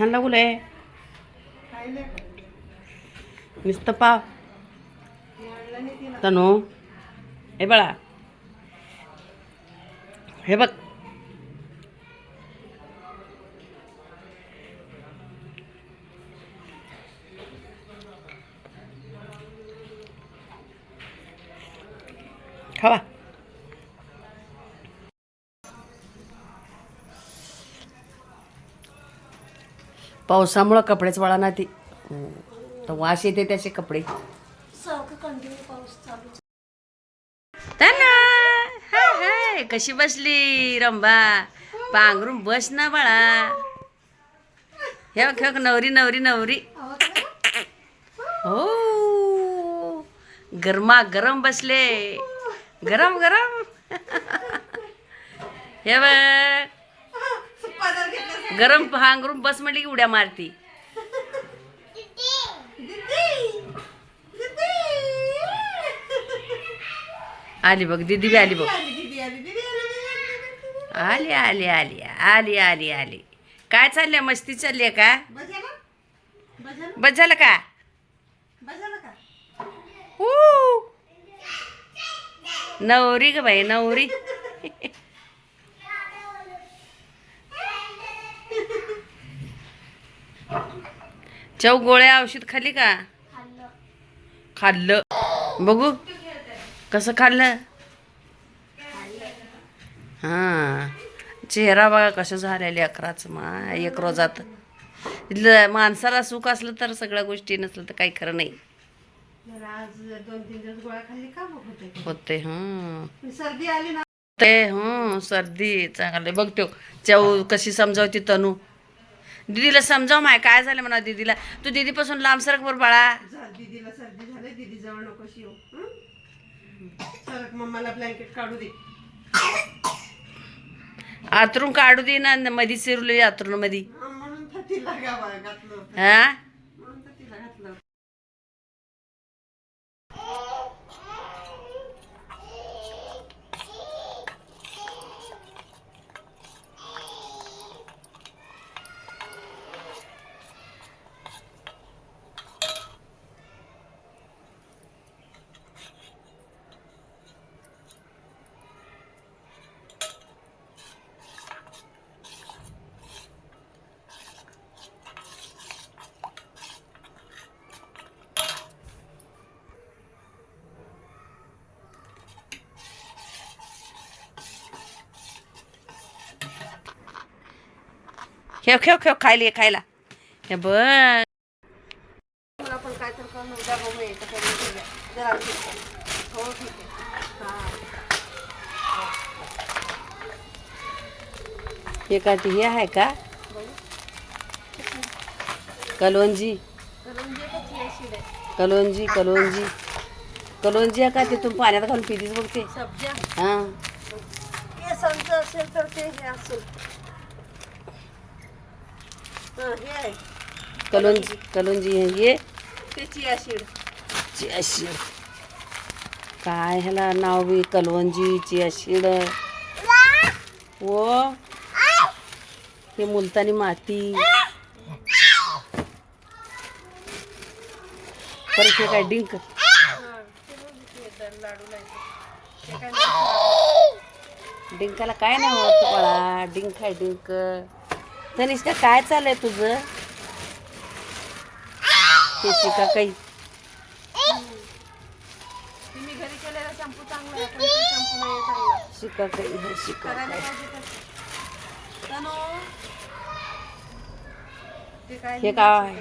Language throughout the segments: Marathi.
छान लागू लय. नुसतं पाव. तनु हे बळा. हे बघ. खावा. पावसामुळं कपडेच वळा ना ती. तर वास येते त्याचे कपडे. हाय हाय. कशी बसली रंबा? पांघरून बस ना बाळा. हे बघ, नवरी नवरी नवरी. हो. गरमा गरम बसले. गरम गरम. हे बघ. गरम हांगरून बस म्हटली की उड्या मारती. आली बघ दिदी बी आली बघ. आली आली आली आली आली आली. काय चाललंय? मस्ती चालली आहे का? बस झालं का? नवरी ग बाई नवरी. चौ गोळ्या औषध खाल्ली का? खाल्लं. खाल्लं. बघू कसं खाल्लं? हां चेहरा बघा कसं झालेले अकराचं मा एक रोजात. ल- माणसाला सुख असलं तर सगळ्या गोष्टी नसलं तर काही खरं नाही. आज दोन तीन दिवस गोळ्या खाल्ली का मग होते? हं. सर्दी आली ना. ते हं सर्दी चांगले. बघतो चव कशी समजावती तनू. दीदीला समजाव माय काय झालं म्हणा दीदीला? तू दीदीपासून लांब सरक बर बाळा. दीदीला सर्दी झाली दीदी जवळ नको शिव. सरक मम्माला ब्लँकेट काढू दे. आतरून काढू दे ना मधी शिरली आतरून मधी म्हणून तर तिला गावा घातलं होतं. हा? खेळ खेळ खेळ खायला ये, खायला. हे बघ. हो हा. हे काय ते हे आहे का? कलोंजी का कलोंजी कलोंजी कलोंजी आहे का? ते तुम्ही पाण्यात घालून पितीच बघते हां. असेल तर ते हे असेल. हा कलोंजी कलोंजी हे. ये ते चियाशीड चियाशीड काय ह्याला नाव बी? कलवंजी चियाशीड व हे मुलतानी माती. परत हे काय डिंक? डिंकाला काय नाही होत बाळा? डिंक आहे डिंक? तनिष्का काय चाललंय तुझं? ते शिका काही? शिका काही हे शिका काय हे काय?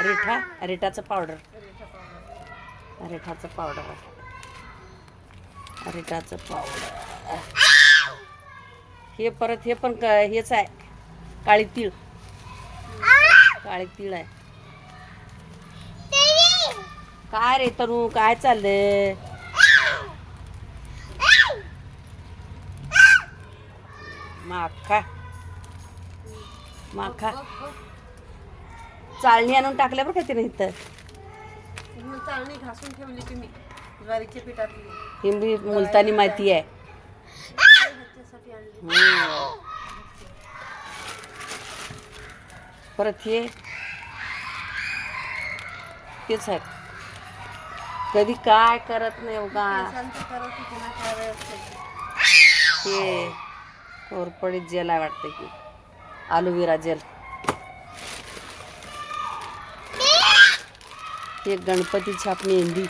रिठा रिठाचं पावडर रिठाचं पावडर रिठाचं पावडर हे परत हे पण क- हेच आहे. काळी तीळ. काळी तीळ आहे. काय रे तनू? काय चाललंय? माखा. माखा. चाळणी आणून टाकल्या बरं का तिने इथं? चाळणी घासून ठेवली तुम्ही. ज्वारीच्या पिठातली हिंबी मुलतानी माती आहे. आणली. हम्म. परत हे तेच आहे. कधी काय करत नाही बघा शांत करत होती ना त्यावेळेस ते. हे कोरपडीत जेल आहे वाटतं की. Aloe vera gel. हे गणपती छाप मेहंदी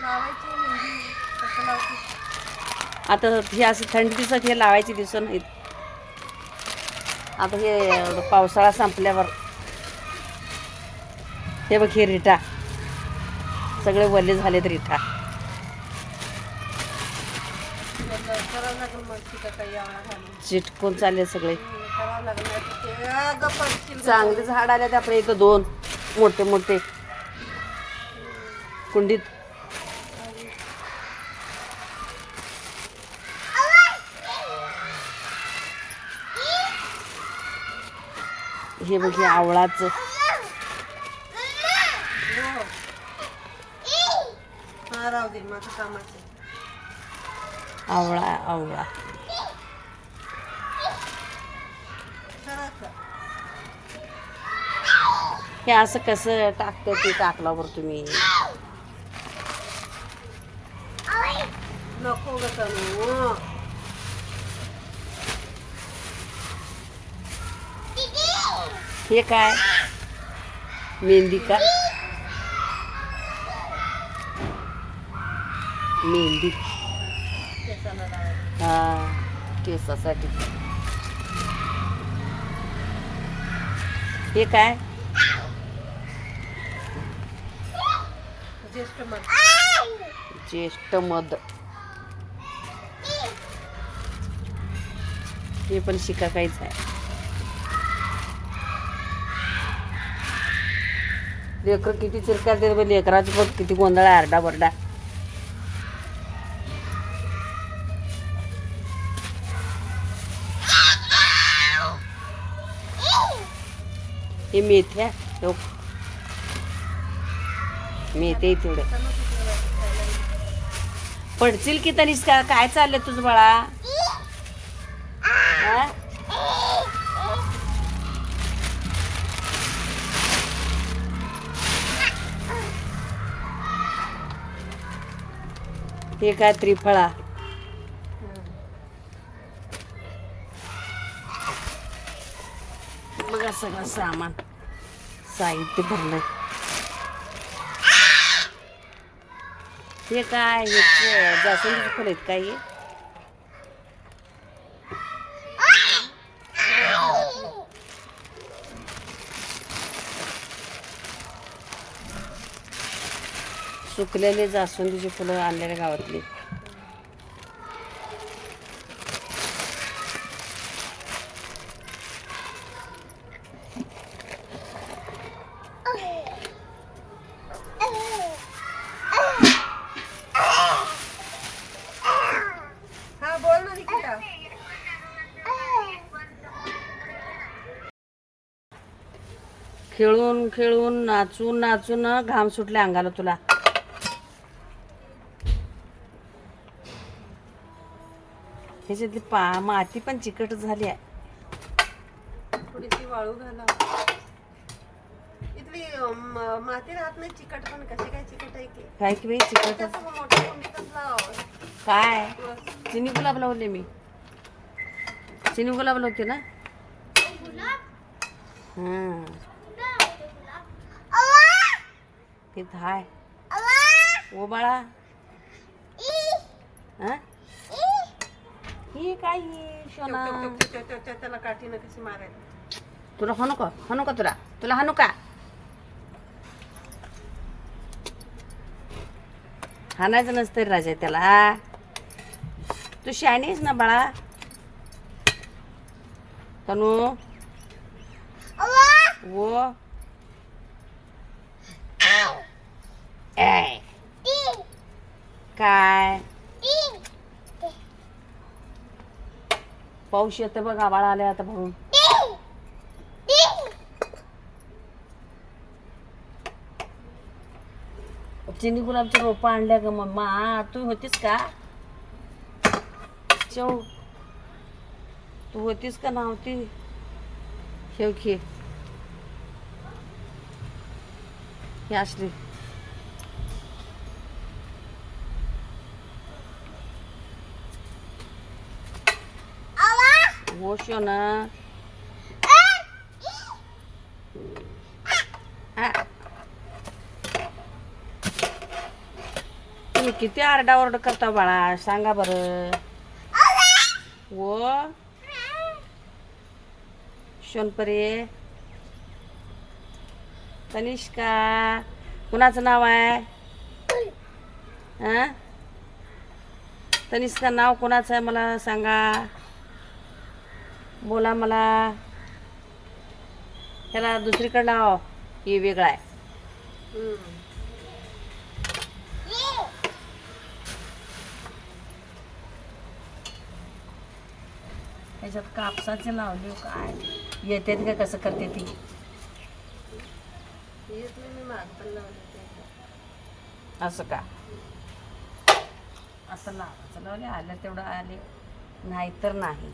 लावायची मेहंदी कसं लावते आता हे असं थंडी दिवसात हे लावायचे दिवस नाहीत आता हे पावसाळा संपल्यावर. हे बघ हे रिठा. सगळे वल्ले झालेत रिठा. चिटकून चालले सगळे. चांगले झाड आले आपल्या इथं दोन. मोठे मोठे. कुंडीत हे बघ हे आवळाचं. आवळा आवळा. हे असं कसं टाकतं ते टाकल्यावर तुम्ही? नको ग तनू हे काय? मेहंदी का? मेहंदी. हा केसासाठी. हे काय? ज्येष्ठ मध हे पण शिका काहीच आहे लेकर किती चिरकार देत लेकराचं बघ किती गोंधळ आहे आरडा बरडा. हे मेथ्या लोक मेथे तेवढे पडशील की तरीच काय चाललंय तुझं बाळा? हे काय त्रिफळा. बघा सगळं सामान. साहित्य भरलंय. हे काय? हे जास्वंदीचे फुल आहेत काय हे? सुकलेले जास्वंदीची फुलं आणलेल्या गावातली. हा खेळून खेळून नाचून नाचून घाम सुटले अंगाला तुला. ह्याच्यातली पा माती पण चिकट झाली आहे. थोडीशी वाळू घाला. इथली माती राहत नाही चिकट पण. कशी काय चिकट आहे की? काय की बाई चिकट. काय. चिनी गुलाब लावले मी. चिनी गुलाब लावते ना? हां तिथं हाय ओ बाळा. हा? ही काय ही टक, त्याला काठीनं कशी मारायची? तुला हाणू का हाणू का तुला तुला हाणू का हाणायचं नसतं रे राजा त्याला तू शहाणी आहेस ना बाळा. तनू. वो. ए. काय? पाऊस येतं बघ आबाळ आले आता भरून चिनी गुलाबच्या रोप आणल्या ग मम्मा. तू होतीस का? चौ तू होतीस का नव्हती ठेव खे हे असली. होश हो ah. तुम्ही किती आरडाओरड करता बाळा? सांगा बरं. हो. शोनपरे. तनिष्का. कुणाचं नाव आहे? तनिष्का नाव कोणाचं आहे मला सांगा? बोला मला. त्याला दुसरीकडे लाव हे वेगळं आहे. त्याच्यात कापसाचे लावले काय? येते का कसं करते ती? येत नाही मी माग पण लावले ते. असं का? असं लावायचं. लावले आलं तेवढं आले. नाहीतर नाही.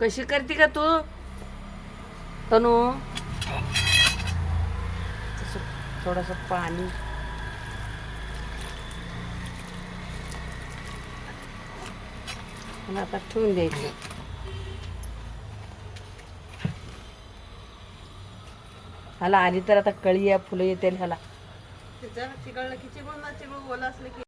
कशी करते का तू? तनू? थोडस पाणी. आता ठेवून द्यायचं. ह्याला आली तर आता कळी या फुलं येतील ह्याला. तिचं चिकळलं की चिकळून असलं की